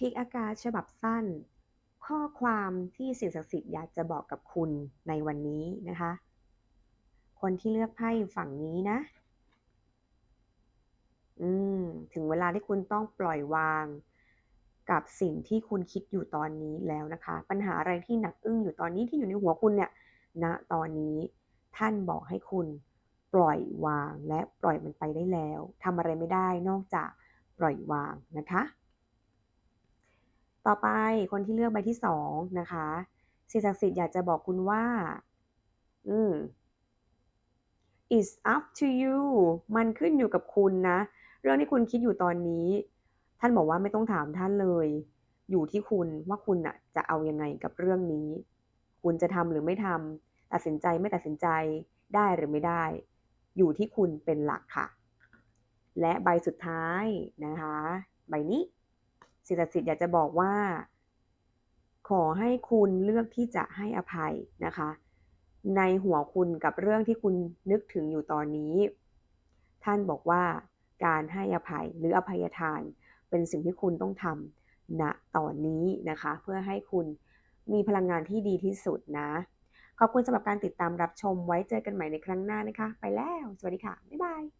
พิกอากาศฉบับสั้น ข้อความที่สิ่งศักดิ์สิทธิ์อยากจะบอกกับคุณในวันนี้นะคะ คนที่เลือกไพ่ฝั่งนี้นะ อืม ถึงเวลาที่คุณต้องปล่อยวาง กับสิ่งที่คุณคิดอยู่ตอนนี้แล้วนะคะ ปัญหาอะไรที่หนักอึ้งอยู่ตอนนี้ที่อยู่ในหัวคุณเนี่ยณนะตอนนี้ท่านบอกให้คุณปล่อยวางและปล่อยมันไปได้แล้วทำอะไรไม่ได้นอกจากปล่อยวางนะคะ ต่อไปคนที่เลือกใบที่สองนะคะสิ่งศักดิ์สิทธิ์อยากจะบอกคุณว่า อืม it's up to you มันขึ้นอยู่กับคุณนะ เรื่องที่คุณคิดอยู่ตอนนี้ ท่านบอกว่าไม่ต้องถามท่านเลย อยู่ที่คุณว่าคุณน่ะจะเอายังไงกับเรื่องนี้ คุณจะทำหรือไม่ทำตัดสินใจไม่ตัดสินใจได้หรือไม่ได้ อยู่ที่คุณเป็นหลักค่ะ และใบสุดท้ายนะคะ ใบนี้ สิ่งศักดิ์สิทธิ์อยากจะบอกว่า ขอให้คุณเลือกที่จะให้อภัยนะคะ ในหัวคุณกับเรื่องที่คุณนึกถึงอยู่ตอนนี้ ท่านบอกว่าการให้อภัยหรืออภัยทาน เป็นสิ่งที่คุณต้องทำณตอนนี้นะคะ เพื่อให้คุณมีพลังงานที่ดีที่สุดนะ ขอบคุณสำหรับการติดตามรับชมไว้เจอกันใหม่ในครั้งหน้านะคะ ไปแล้ว สวัสดีค่ะ บ๊ายบาย